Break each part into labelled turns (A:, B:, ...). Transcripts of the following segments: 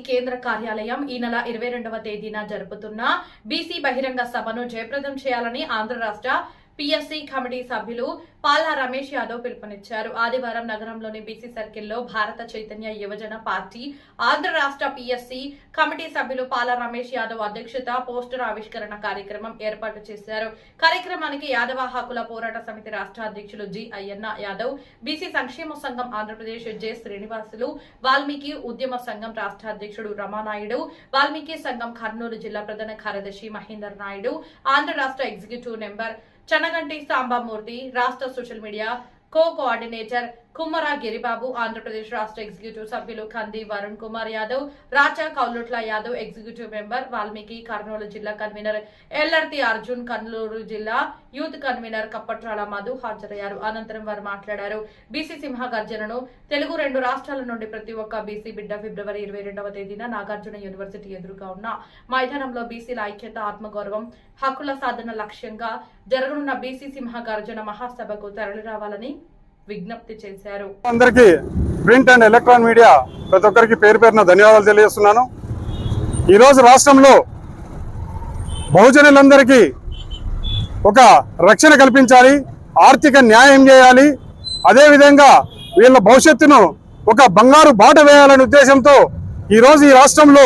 A: కేంద్ర కార్యాలయం ఈ నెల ఇరవై రెండవ తేదీన జరుపుతున్న బీసీ బహిరంగ సభను జయప్రదం చేయాలని ఆంధ్ర రాష్ట్ర పిఎస్సి కమిటీ సభ్యులు పాలా రమేష్ యాదవ్ పిలుపునిచ్చారు. ఆదివారం నగరంలోని బీసీ సర్కిల్లో భారత చైతన్య యువజన పార్టీ ఆంధ్ర రాష్ట్ర పిఎస్సి కమిటీ సభ్యులు పాలా రమేష్ యాదవ్ అధ్యక్షత పోస్టర్ ఆవిష్కరణ కార్యక్రమం ఏర్పాటు చేశారు. కార్యక్రమానికి యాదవ హక్కుల పోరాట సమితి రాష్ట్ర అధ్యక్షులు జి అయ్యన్న యాదవ్ బీసీ సంక్షేమ సంఘం ఆంధ్రప్రదేశ్ జె శ్రీనివాసులు వాల్మీకి ఉద్యమ సంఘం రాష్ట్ర అధ్యక్షుడు రమానాయుడు వాల్మీకి సంఘం కర్నూలు జిల్లా ప్రధాన కార్యదర్శి మహేందర్ నాయుడు ఆంధ్ర రాష్ట్ర ఎగ్జిక్యూటివ్ నెంబర్ చనగంటి సాంబామూర్తి రాష్ట్ర social media co coordinator Kummara Giribabu Andhra Pradesh రాష్ట్ర ఎగ్జిక్యూటివ్ సభ్యులు కంది వరుణ్ కుమార్ యాదవ్ రాజా కౌలుట్ల యాదవ్ ఎగ్జిక్యూటివ్ మెంబర్ వాల్మీకి కర్నూలు జిల్లా కన్వీనర్ ఎల్ఆర్తి అర్జున్ కర్నూలు జిల్లా యూత్ కన్వీనర్ కప్పట్రాల మధు హాజరయ్యారు. అనంతరం వారు మాట్లాడారు. బీసీ సింహ గర్జనను తెలుగు రెండు రాష్ట్రాల నుండి ప్రతి ఒక్క బీసీ బిడ్డ ఫిబ్రవరి ఇరవై రెండవ తేదీన నాగార్జున యూనివర్సిటీ ఎదురుగా ఉన్న మైదానంలో బీసీల ఐక్యత ఆత్మగౌరవం హక్కుల సాధన లక్ష్యంగా జరగనున్న బీసీ సింహ గర్జన మహాసభకు తరలిరావాలని విజ్ఞప్తి చేశారు.
B: అందరికీ ప్రింట్ అండ్ ఎలక్ట్రాన్ మీడియా ప్రతి ఒక్కరికి పేరు పేరున ధన్యవాదాలు తెలియజేస్తున్నాను. ఈరోజు రాష్ట్రంలో బహుజనులందరికీ ఒక రక్షణ కల్పించాలి ఆర్థిక న్యాయం చేయాలి. అదేవిధంగా వీళ్ళ భవిష్యత్తును ఒక బంగారు బాట వేయాలనే ఉద్దేశంతో ఈరోజు ఈ రాష్ట్రంలో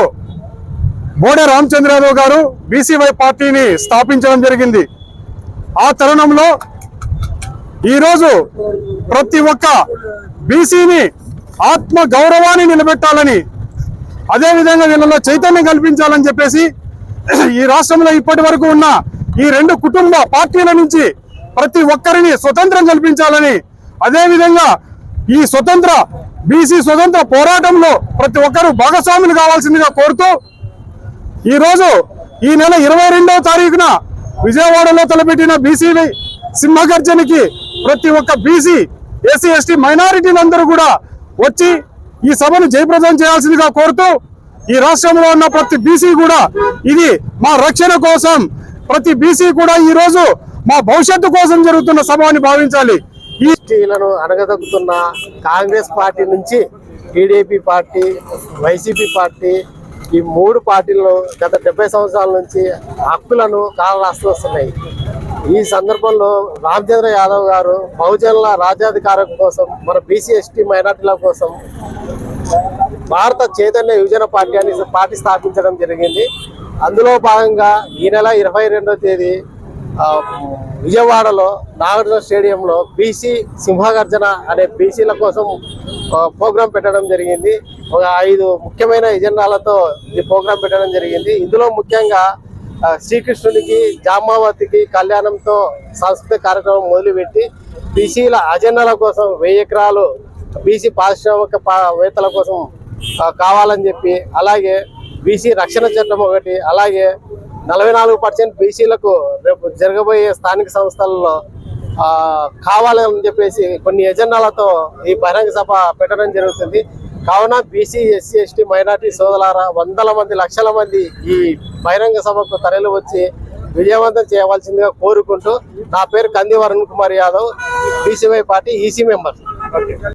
B: బోడే రామచంద్రరావు గారు బీసీవై పార్టీని స్థాపించడం జరిగింది. ఆ తరుణంలో ఈరోజు ప్రతి ఒక్క బీసీని ఆత్మ గౌరవాన్ని నిలబెట్టాలని అదేవిధంగా వీళ్ళలో చైతన్యం కల్పించాలని చెప్పేసి ఈ రాష్ట్రంలో ఇప్పటి వరకు ఉన్న ఈ రెండు కుటుంబ పార్టీల నుంచి ప్రతి ఒక్కరిని స్వతంత్రం కల్పించాలని అదేవిధంగా ఈ స్వతంత్ర బీసీ స్వతంత్ర పోరాటంలో ప్రతి ఒక్కరూ భాగస్వాములు కావాల్సిందిగా కోరుతూ ఈరోజు ఈ నెల ఇరవై రెండవ తారీఖున విజయవాడలో తలపెట్టిన బీసీ సింహగర్జనకి ప్రతి ఒక్క బీసీ ఎస్సీ ఎస్టీ మైనారిటీలందరూ కూడా వచ్చి ఈ సభను జయప్రదం చేయాల్సిందిగా కోరుతూ ఈ రాష్ట్రంలో ఉన్న ప్రతి బీసీ కూడా ఇది మా రక్షణ కోసం ప్రతి బీసీ కూడా ఈ రోజు మా భవిష్యత్తు కోసం జరుగుతున్న సభ అని భావించాలి. ఈలను
C: ఎస్టీలను కాంగ్రెస్ పార్టీ నుంచి టీడీపీ పార్టీ వైసీపీ పార్టీ ఈ మూడు పార్టీలు గత డెబ్బై సంవత్సరాల నుంచి హక్కులను కాలరాస్తూ వస్తున్నాయి. ఈ సందర్భంలో రామచంద్ర యాదవ్ గారు బహుజనుల రాజ్యాధికారం కోసం మన బీసీ ఎస్టీ మైనార్టీల కోసం భారత చైతన్య యువజన పార్టీ అని పార్టీ స్థాపించడం జరిగింది. అందులో భాగంగా ఈ నెల ఇరవై రెండవ తేదీ విజయవాడలో నాగార్జున స్టేడియంలో బీసీ సింహగర్జన అనే బీసీల కోసం ప్రోగ్రాం పెట్టడం జరిగింది. ఒక ఐదు ముఖ్యమైన ఎజెండాలతో ఈ ప్రోగ్రాం పెట్టడం జరిగింది. ఇందులో ముఖ్యంగా శ్రీకృష్ణునికి శ్రీకృష్ణుడికి జామావతికి కళ్యాణంతో సాంస్కృతిక కార్యక్రమం మొదలుపెట్టి బీసీల అజెండాల కోసం వెయ్యి ఎకరాలు బీసీ పారిశ్రామిక పా- వేత్తల కోసం కావాలని చెప్పి అలాగే బీసీ రక్షణ చట్టం ఒకటి అలాగే నలభై నాలుగు పర్సెంట్ బీసీలకు రేపు జరగబోయే స్థానిక సంస్థల్లో కావాలని చెప్పేసి కొన్ని ఎజెండాలతో ఈ బహిరంగ సభ పెట్టడం జరుగుతుంది. కావున బీసీ ఎస్సీ ఎస్టీ మైనార్టీ సోదరులారా వందల మంది లక్షల మంది ఈ బహిరంగ సభకు తరలి వచ్చి విజయవంతం చేయవలసిందిగా కోరుకుంటూ నా పేరు Kandi Varun Kumar Yadav BCY party EC member.